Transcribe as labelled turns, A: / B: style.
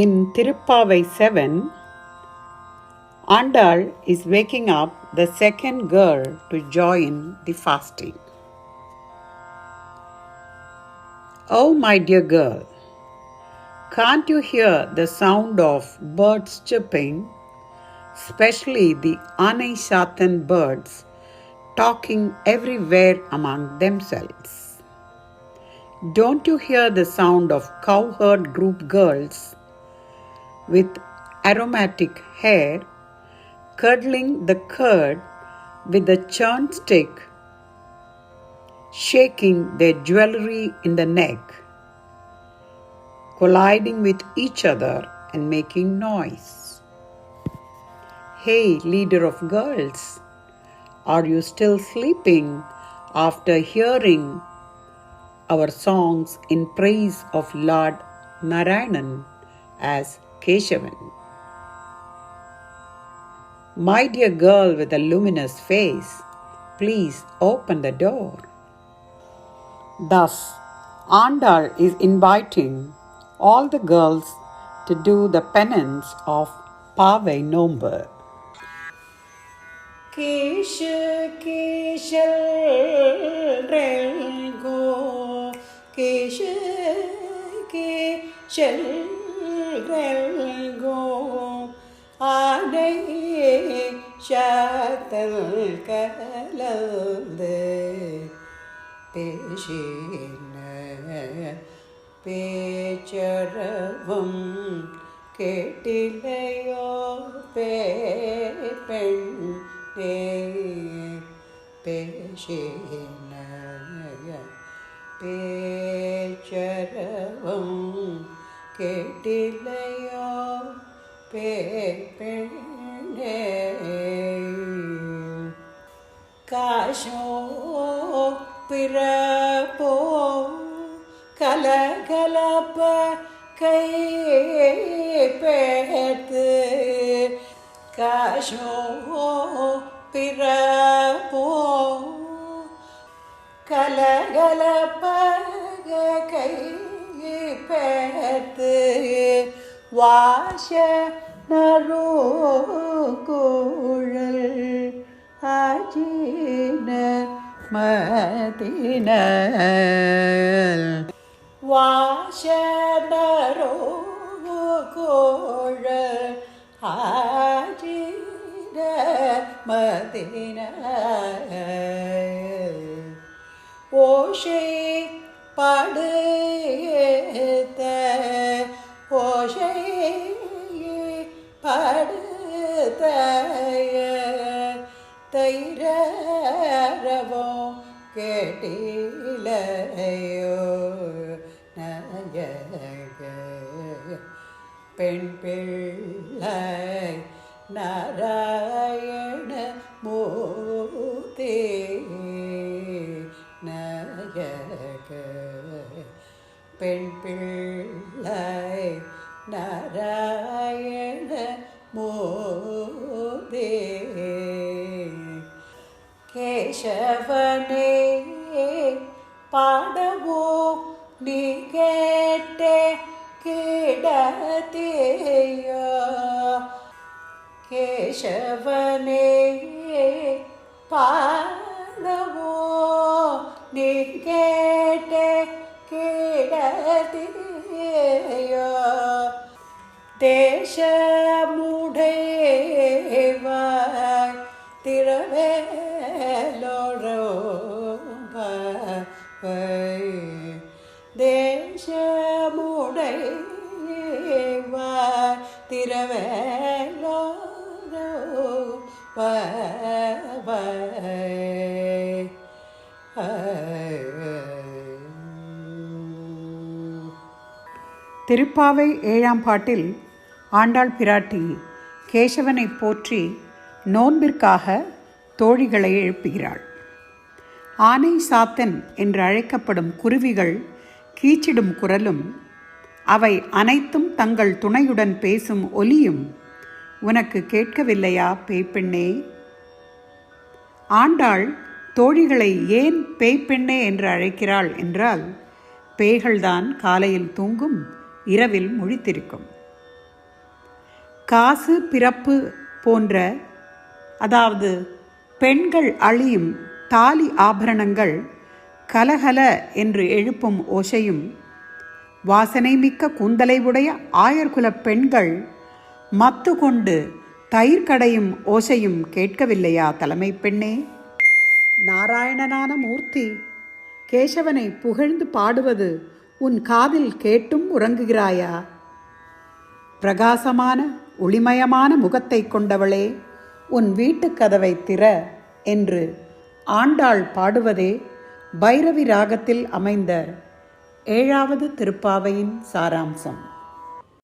A: In Tirupavai 7, Andal is waking up the second girl to join the fasting. Oh, my dear girl, can't you hear the sound of birds chirping, especially the Anai Satan birds talking everywhere among themselves? Don't you hear the sound of cowherd group girls with aromatic hair curdling the curd with a churn stick, shaking their jewelry in the neck, colliding with each other and making noise? Hey, leader of girls, are you still sleeping after hearing our songs in praise of Lord Narayanan as Keshavan. My dear girl with the luminous face, please open the door. Thus, Andar is inviting all the girls to do the penance of Pave Nomba.
B: केश केश रङ्गो केश വിരൽകോ ആടയെ ശാതൽ കലത് പേശീന പേച്ചടവും കേട്ടില്ലയോ? പേ പെണ്ണേ പേശീന പേച്ചടവും கேட்டிலையோ பே பெண்ணே. காசோ பிறப்போ கலகலப்ப கை பேத்து காஷோ பிறப்போ கலகலப்ப கை பேத்து வாச நரோ குழல் அஜீன Medina வாசனரோ கோழல் ஆஜீன Medina ஓஷை படுத்த படுத்த தைரவோ கேட்டிலையோ நயக. பெண் பிள்ளை நாராயண மூர்த்தி நயக. பெண் பிள்ளை நாராயண മോദേ. കേശവനേ പാടവോ? നീ കേട്ടേ കിടത്തേയോ കേശവനേ പാടവോ? നീ കേട്ടേ കിടത്തേ ദേശമുടേവായ് തിരവേലോരോമ്പൈ ദേശമുടേവായ് തിരവേലോരോമ്പൈ
A: തിരുപ്പാവൈ ഏഴാം പാട്ടിൽ ஆண்டாள் பிராட்டி கேசவனை போற்றி நோன்பிற்காக தோழிகளை எழுப்புகிறாள். ஆனை சாத்தன் என்று அழைக்கப்படும் குருவிகள் கீச்சிடும் குரலும் அவை அனைத்தும் தங்கள் துணையுடன் பேசும் ஒலியும் உனக்கு கேட்கவில்லையா பேய்ப்பெண்ணே? ஆண்டாள் தோழிகளை ஏன் பேய்ப்பெண்ணே என்று அழைக்கிறாள் என்றால் பேய்கள்தான் காலையில் தூங்கும் இரவில் முழித்திருக்கும். காசு பிறப்பு போன்ற அதாவது பெண்கள் அழியும் தாலி ஆபரணங்கள் கலகல என்று எழுப்பும் ஓசையும் வாசனை மிக்க கூந்தலை உடைய ஆயர்குலப் பெண்கள் மத்து கொண்டு தயிர் கடையும் ஓசையும் கேட்கவில்லையா தலைமை பெண்ணே? நாராயணனான மூர்த்தி கேசவனை புகழ்ந்து பாடுவது உன் காதில் கேட்டும் உறங்குகிறாயா? பிரகாசமான ஒளிமயமான முகத்தை கொண்டவளே உன் வீட்டுக் கதவை திற என்று ஆண்டாள் பாடுவதே பைரவி ராகத்தில் அமைந்த ஏழாவது திருப்பாவையின் சாராம்சம்.